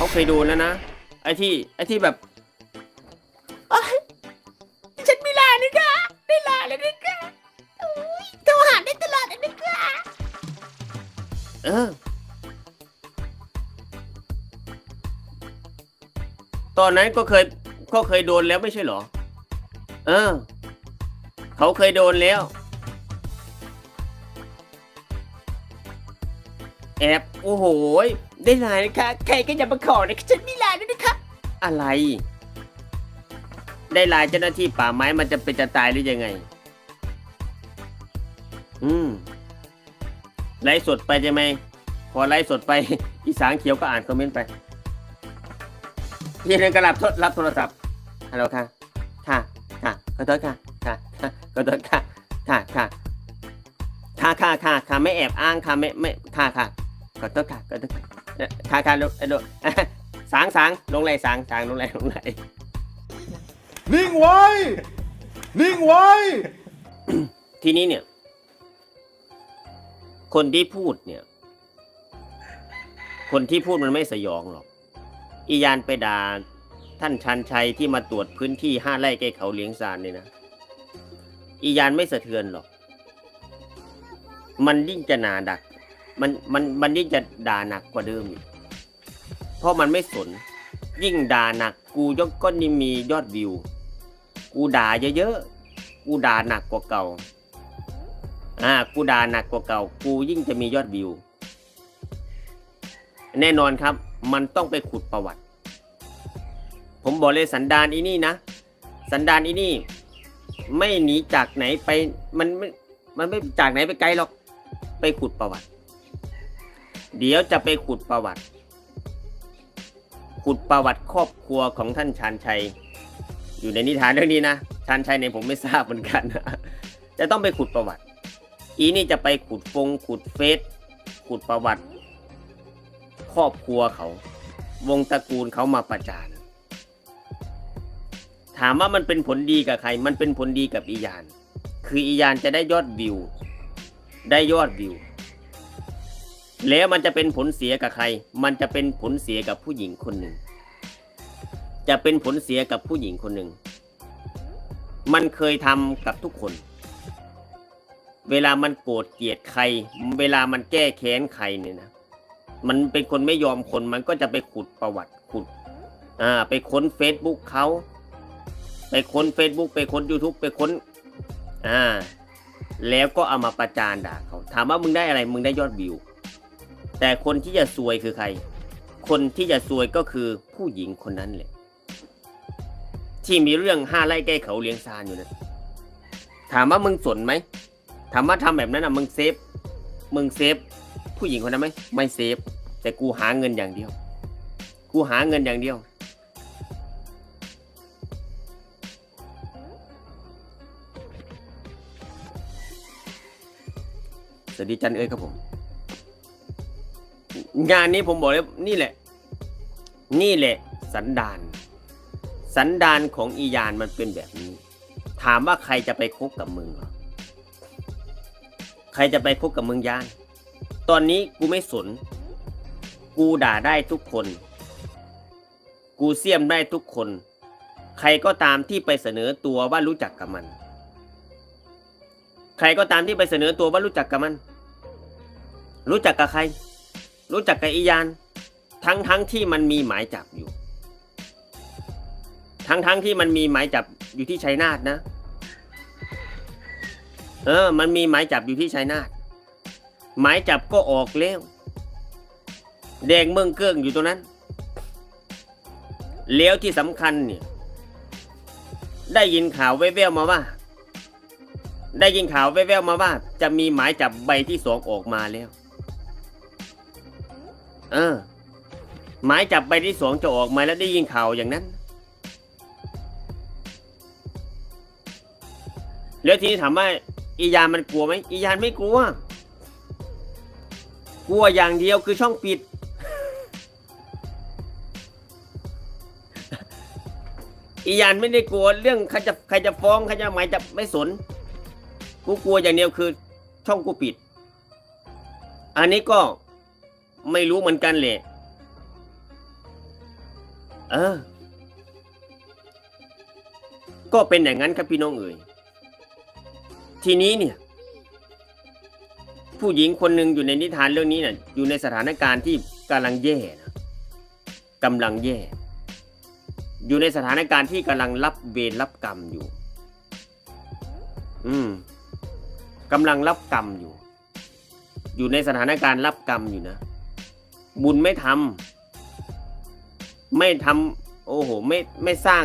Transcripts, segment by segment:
เขาเคยโดนแล้วนะ ไอ้ที่ไอ้ที่แบบฉันไม่ลานะคะไม่ลาเลยนะคะอุ๊ยโทรหาได้ตลอดเลยนะคะเออ ตอนนั้นก็เคยก็เคยโดนแล้วไม่ใช่เหรอ เออ เขาเคยโดนแล้ว แอบ โอ้โหย ได้ไลน์นะคะ ใครก็อย่ามาขอนะคะฉันไม่ลาเลยนะคะ อะไร ได้ไลน์เจ้าหน้าที่ป่าไม้มันจะเป็นจะตายหรือยังไง อืมไลฟ์สดไปใช่ไหมพอไลฟ์สดไป อีสางเขียวก็อ่านคอมเมนต์ไปทีนึงก็รับโทรรับโทรศัพท์ฮัลโหลค่ะ ค่ะ ค่ะขอโทษค่ะ ค่ะค่ะขอโทษค่ะ ค่ะ ค่ะ ค่ะ ค่ะ ค่ะค่ะไม่แอบอ้างค่ะ ไม่ ไม่ ค่ะ ค่ะขอโทษค่ะขอโทษค่ะ เอ่อค่ะค่ะลงลงสางสางลงไหลสางสางลงไหลลงไหลนิ่งไว้ นิ่งไว้ ทีนี้เนี่ย คนที่พูดเนี่ย คนที่พูดมันไม่สยองหรอก อียานไปด่าท่านชันชัยที่มาตรวจพื้นที่ห้าไร่ใกล้เขาเลี้ยงซานเนี่ยนะ อียานไม่สะเทือนหรอก มันยิ่งจะหนาดัก มันมันมันยิ่งจะด่าหนักกว่าเดิมอีกเพราะมันไม่สน ยิ่งด่าหนักกูยกก้อนนี่มียอดวิว กูด่าเยอะๆกูด่าหนักกว่าเก่า อ่า กูด่าหนักกว่าเก่า กูยิ่งจะมียอดวิว แน่นอนครับ มันต้องไปขุดประวัติ ผมบอกเลยสันดานอีนี่นะ สันดานอีนี่ ไม่หนีจากไหนไปมันไม่มันไม่จากไหนไปไกลหรอก ไปขุดประวัติ เดี๋ยวจะไปขุดประวัติ ขุดประวัติครอบครัวของท่านชานชัย อยู่ในนิทานเรื่องนี้นะชานชัยเนี่ยผมไม่ทราบเหมือนกันจะต้องไปขุดประวัติ อีนี่จะไปขุดฟงขุดเฟซขุดประวัติ ครอบครัวเขา วงตระกูลเขามาประจานถามว่ามันเป็นผลดีกับใคร มันเป็นผลดีกับอียาน คืออียานจะได้ยอดวิว ได้ยอดวิว แล้วมันจะเป็นผลเสียกับใคร มันจะเป็นผลเสียกับผู้หญิงคนหนึ่ง จะเป็นผลเสียกับผู้หญิงคนหนึ่ง มันเคยทำกับทุกคน เวลามันโกรธเกลียดใคร เวลามันแก้แค้นใครเนี่ยนะ มันเป็นคนไม่ยอมคน มันก็จะไปขุดประวัติขุด อ่า ไปค้นเฟซบุ๊กเขา ไปค้นเฟซบุ๊กไปค้น YouTube ไปค้น อ่า แล้วก็เอามาประจานด่าเขา ถามว่ามึงได้อะไร มึงได้ยอดวิว แต่คนที่จะซวยคือใคร คนที่จะซวยก็คือผู้หญิงคนนั้นแหละ ที่มีเรื่องห้าไร่ใกล้เขาเลี้ยงซานอยู่นะถามว่ามึงสนไหมถามว่าทำแบบนั้นอะมึงเซฟ มึงเซฟ ผู้หญิงคนนั้นไหมไม่เซฟ แต่กูหาเงินอย่างเดียว กูหาเงินอย่างเดียว สวัสดีจันเอ้ยครับผม งานนี้ผมบอกเลยนี่แหละ นี่แหละ สันดาน สันดานของอียานมันเป็นแบบนี้ ถามว่าใครจะไปคบกับมึงหรอใครจะไปคบกับมึงยาน ตอนนี้กูไม่สน กูด่าได้ทุกคน กูเสียมได้ทุกคน ใครก็ตามที่ไปเสนอตัวว่ารู้จักกับมัน ใครก็ตามที่ไปเสนอตัวว่ารู้จักกับมัน รู้จักกับใคร รู้จักกับอียาน ทั้งทั้งที่มันมีหมายจับอยู่ ทั้งทั้งที่มันมีหมายจับอยู่ที่ชัยนาทนะ เออ มันมีหมายจับอยู่ที่ชัยนาทหมายจับก็ออกแล้ว แดงเมืองเกิ้งอยู่ตรงนั้นแล้วที่สำคัญเนี่ย ได้ยินข่าวแว่วๆมาว่า ได้ยินข่าวแว่วๆมาว่า จะมีหมายจับใบที่สองออกมาแล้ว เออ หมายจับใบที่สองจะออกมาแล้วได้ยินข่าวอย่างนั้น แล้วทีนี้ถามว่าอียานมันกลัวไหมอียานไม่กลัว กลัวอย่างเดียวคือช่องปิด อียานไม่ได้กลัวเรื่องใครจะใครจะฟ้องใครจะหมายจับไม่สน กูกลัวอย่างเดียวคือ ช่องกูปิด อันนี้ก็ ไม่รู้เหมือนกันแหละ เออ ก็เป็นอย่างนั้นครับพี่น้องเอ๋ย ทีนี้เนี่ย ผู้หญิงคนหนึ่งอยู่ในนิทานเรื่องนี้เนี่ยอยู่ในสถานการณ์ที่กำลังแย่นะกำลังแย่ อยู่ในสถานการณ์ที่กำลังรับเวรรับกรรมอยู่ อืมกำลังรับกรรมอยู่ อยู่ในสถานการณ์รับกรรมอยู่นะ บุญไม่ทำไม่ทำโอ้โห ไม่ไม่สร้าง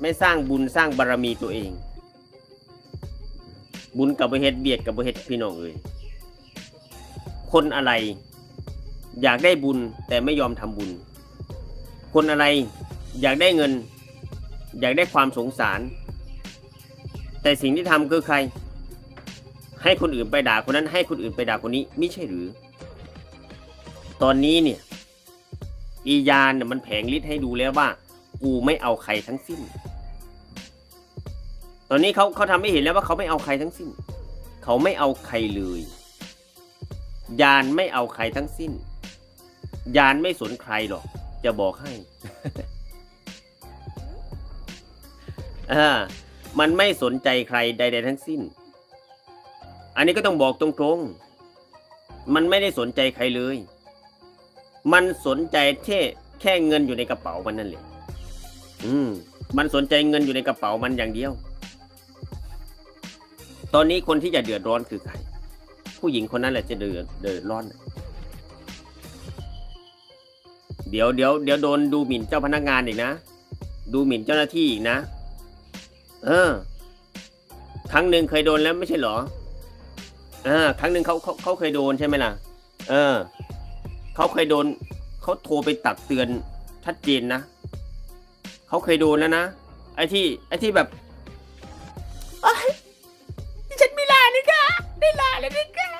ไม่สร้างบุญสร้างบารรมีตัวเอง บุญกับบเฮ็ดเบียดกับบเฮ็ดพี่น้องเอ่ยคนอะไร อยากได้บุญแต่ไม่ยอมทำบุญ คนอะไรอยากได้เงิน อยากได้ความสงสาร แต่สิ่งที่ทำคือใคร ให้คนอื่นไปด่าคนนั้นให้คนอื่นไปด่าคนนี้ไม่ใช่หรือ ตอนนี้เนี่ยอียานเนี่ยมันแผงฤทธิ์ให้ดูแล้วว่า กูไม่เอาใครทั้งสิ้น ตอนนี้เขาเขาทำให้เห็นแล้วว่าเขาไม่เอาใครทั้งสิ้น เขาไม่เอาใครเลย ยานไม่เอาใครทั้งสิ้น ยานไม่สนใครหรอก จะบอกให้อ่ามันไม่สนใจใครใด ๆ ทั้งสิ้น อันนี้ก็ต้องบอกตรงๆ มันไม่ได้สนใจใครเลย มันสนใจแค่แค่เงินอยู่ในกระเป๋ามันนั่นแหละอืม มันสนใจเงินอยู่ในกระเป๋ามันอย่างเดียว ตอนนี้คนที่จะเดือดร้อนคือใคร ผู้หญิงคนนั้นแหละจะเดือดเดือดร้อน เดี๋ยวเดี๋ยวเดี๋ยวโดนดูหมิ่นเจ้าพนักงานอีกนะ ดูหมิ่นเจ้าหน้าที่อีกนะ เออ ครั้งหนึ่งเคยโดนแล้วไม่ใช่เหรอเออครั้งหนึ่งเขาเขาเขาเคยโดนใช่ไหมล่ะ เออ เขาเคยโดนเขาโทรไปตักเตือนชัดเจนนะเขาเคยโดนแล้วนะไอ้ที่ไอ้ที่แบบโอ๊ยดิฉันไม่ลานะคะได้ลาแล้วนะคะ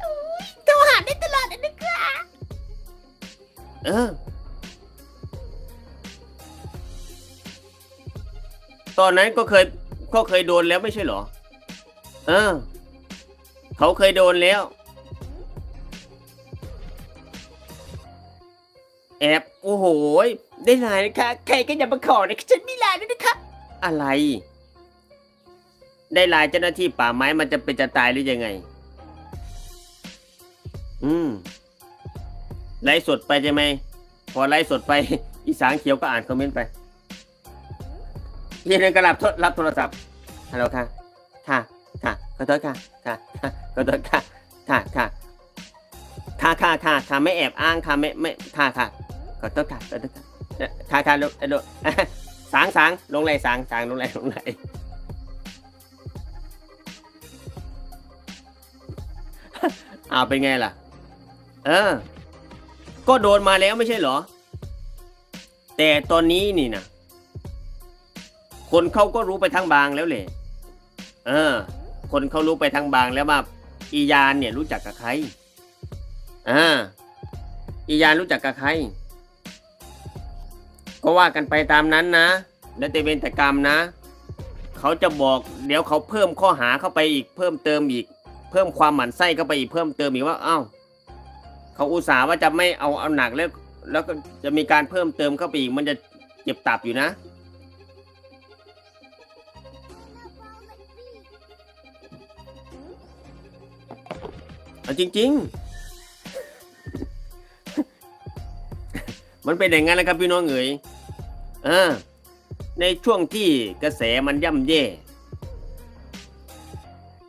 โอ้ยโทรหาได้ตลอดเลยนะคะเออ ตอนนั้นก็เคยก็เคยโดนแล้วไม่ใช่เหรอ เออ เขาเคยโดนแล้ว แอบโอ้โหได้ไลน์นะคะ ใครก็อย่ามาขอนะคะฉันไม่ลาแล้วนะคะ อะไร ได้ไลน์เจ้าหน้าที่ป่าไม้มันจะเป็นจะตายหรือยังไง อืมไลฟ์สดไปใช่ไหมพอไลฟ์สดไป อีสางเขียวก็อ่านคอมเมนต์ไปยีนึงก็รับโทรรับโทรศัพท์ฮัลโหลค่ะค่ะค่ะขอโทษค่ะค่ะค่ะขอโทษค่ะค่ะค่ะค่ะค่ะค่ะค่ะไม่แอบอ้างค่ะไม่ไม่ค่ะค่ะ ขอโทษค่ะขอโทษค่ะค่ะค่ะลงลงสางสางลงไหลสางสางลงไหลลงไหลอ้าวเป็นไงล่ะ เออ ก็โดนมาแล้วไม่ใช่เหรอ แต่ตอนนี้นี่นะคนเขาก็รู้ไปทั้งบางแล้วเลยเออ คนเขารู้ไปทั้งบางแล้วว่าอียานเนี่ยรู้จักกับใครอ่าอียานรู้จักกับใคร ก็ว่ากันไปตามนั้นนะ แล้วแต่เวรแต่กรรมนะ เขาจะบอกเดี๋ยวเขาเพิ่มข้อหาเข้าไปอีกเพิ่มเติมอีก เพิ่มความหมั่นไส้เข้าไปอีกเพิ่มเติมอีกว่าอ้าวเขาอุตส่าห์ว่าจะไม่เอาเอาหนักแล้ว แล้วก็จะมีการเพิ่มเติมเข้าไปอีกมันจะเจ็บตับอยู่นะ เอาจริง ๆ มันเป็นอย่างนั้นแหละครับพี่น้องเอ๋ย เออ ในช่วงที่กระแสมันย่ำแย่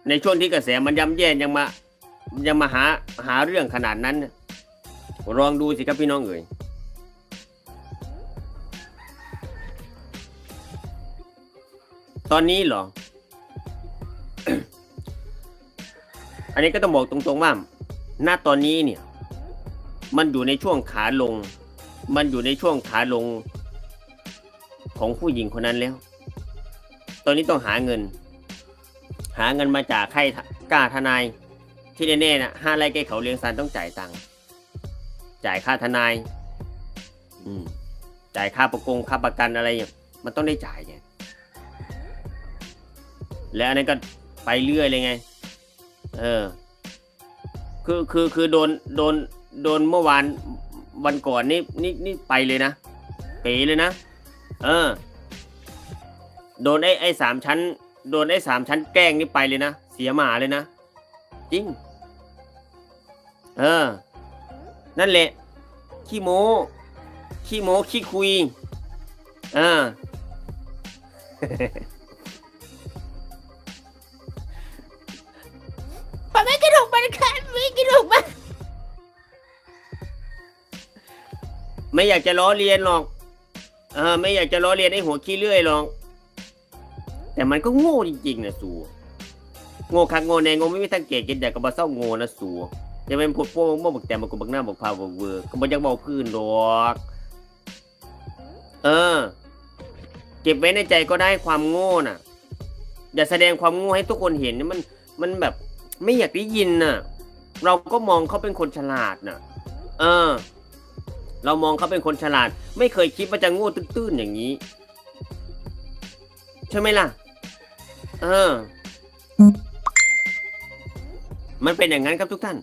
ในช่วงที่กระแสมันย่ำแย่ยังมายังมาหาหาเรื่องขนาดนั้นลองดูสิครับพี่น้องเอ๋ยตอนนี้เหรอ อันนี้ก็ต้องบอกตรงๆว่าณตอนนี้เนี่ย มันอยู่ในช่วงขาลง มันอยู่ในช่วงขาลง ของผู้หญิงคนนั้นแล้ว ตอนนี้ต้องหาเงิน หาเงินมาจากใครกล้าทนาย ที่แน่ๆนะห้าไร่แก้เขาเลี้ยงสันต้องจ่ายตังค์จ่ายค่าทนาย อืม จ่ายค่าประกงค่าประกันอะไรเนี่ยมันต้องได้จ่ายไงแล้วอันนั้นก็ไปเรื่อยเลยไง เออ คือคือคือโดนโดนโดนเมื่อวานวันก่อนนี่นี่นี่ไปเลยนะเป๋เลยนะ เออ โดนไอ้ไอ้สามชั้น โดนไอ้สามชั้นแกล้งนี่ไปเลยนะ เสียหมาเลยนะ จริง เออ นั่นแหละ ขี้โม้ ขี้โม้ขี้คุย เออป้าไม่กระดูกมันค่ะไม่กระดูกมันไม่อยากจะล้อเลียนหรอก เออไม่อยากจะล้อเลียนไอ้หัวขี้เลื่อยหรอก แต่มันก็โง่จริงๆนะสูโง่คักโง่แนงโง่ไม่มีทางเกตกินแต่ก็บ่เศร้าโง่นะสูจะเป็นพวกพวกพวบักแต่บักกบักหน้าบักพาวบักเวอร์ก็บ่ยังเบาพื้นหรอก เออ เก็บไว้ในใจก็ได้ความโง่น่ะ อย่าแสดงความโง่ให้ทุกคนเห็นมันมันแบบไม่อยากได้ยินน่ะ เราก็มองเขาเป็นคนฉลาดน่ะ เออ เรามองเขาเป็นคนฉลาด ไม่เคยคิดว่าจะโง่ตื้นๆอย่างนี้ ใช่ไหมล่ะ เออ มันเป็นอย่างนั้นครับทุกท่าน